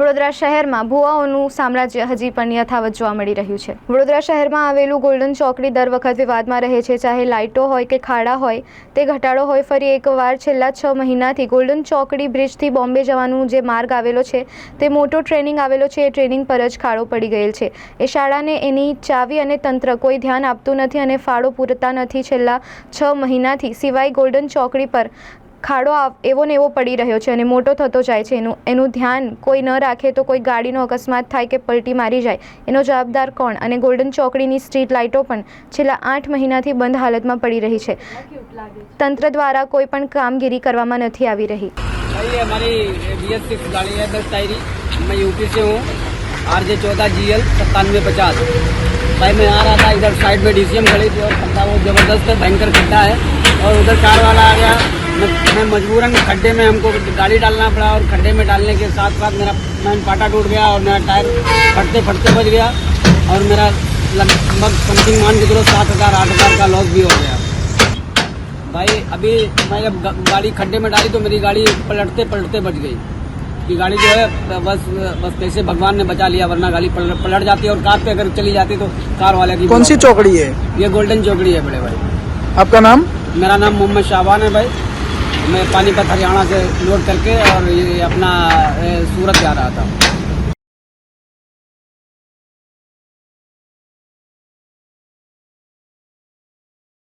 વડોદરા શહેરમાં ભુવાઓનું સામ્રાજ્ય હજી પણ યથાવત જોવા મળી રહ્યું છે. વડોદરા શહેરમાં આવેલું ગોલ્ડન ચોકડી દર વખત વિવાદમાં રહે છે. ચાહે લાઇટો હોય કે ખાડા હોય, તે ઘટાડો હોય, ફરી એકવાર છેલ્લા છ મહિનાથી ગોલ્ડન ચોકડી બ્રિજથી બોમ્બે જવાનું જે માર્ગ આવેલો છે, તે મોટો ટ્રેનિંગ આવેલો છે. એ ટ્રેનિંગ પર જ ખાડો પડી ગયેલ છે. એ શાળાને એની ચાવી અને તંત્ર કોઈ ધ્યાન આપતું નથી અને ફાળો પૂરતા નથી. છેલ્લા છ મહિનાથી સિવાય ગોલ્ડન ચોકડી પર ખાડો આવ- એવો ને એવો પડી રહ્યો છે અને મોટો થતો જાય છે એનું એનું ધ્યાન કોઈ ન રાખે તો કોઈ ગાડીનો અકસ્માત થાય કે પલટી મારી જાય એનો જવાબદાર કોણ અને ગોલ્ડન ચોકડીની સ્ટ્રીટ લાઇટો પણ છેલ્લા આઠ મહિનાથી બંધ હાલતમાં પડી રહી છે તંત્ર દ્વારા કોઈ પણ કામગીરી કરવામાં નથી આવી રહી भाई ये हमारी बी एस सिक्स गाड़ी है दस टायरी मैं यूपी से हूँ आर जे चौदह जी एल सत्तानवे पचास भाई मैं आ रहा था इधर साइड में डीसीएम खड़ी थी और खड्डा वो जबरदस्त है भयंकर खड्डा है और उधर कार वाला आ गया मैं, मैं मजबूरन खड्डे में हमको गाड़ी डालना पड़ा और खड्डे में डालने के साथ साथ मेरा मैन पाटा टूट गया और मेरा टायर फटते फटते बच गया और मेरा लगभग समथिंग मान के चलो सात हज़ार आठ हज़ार का लॉस भी हो गया। भाई अभी मैं जब गाड़ी खड्डे में डाली तो मेरी गाड़ी पलटते पलटते बच गई। कि गाड़ी जो है बस बस कैसे भगवान ने बचा लिया वरना गाड़ी पलट, पलट जाती और कार पे अगर चली जाती तो कार वाले की कौन सी चौकड़ी है? ये गोल्डन चौकड़ी है बड़े भाई। आपका नाम? मेरा नाम मोहम्मद शाहबान है भाई। मैं पानीपत हरियाणा से लोड करके और ये अपना ए, सूरत जा रहा था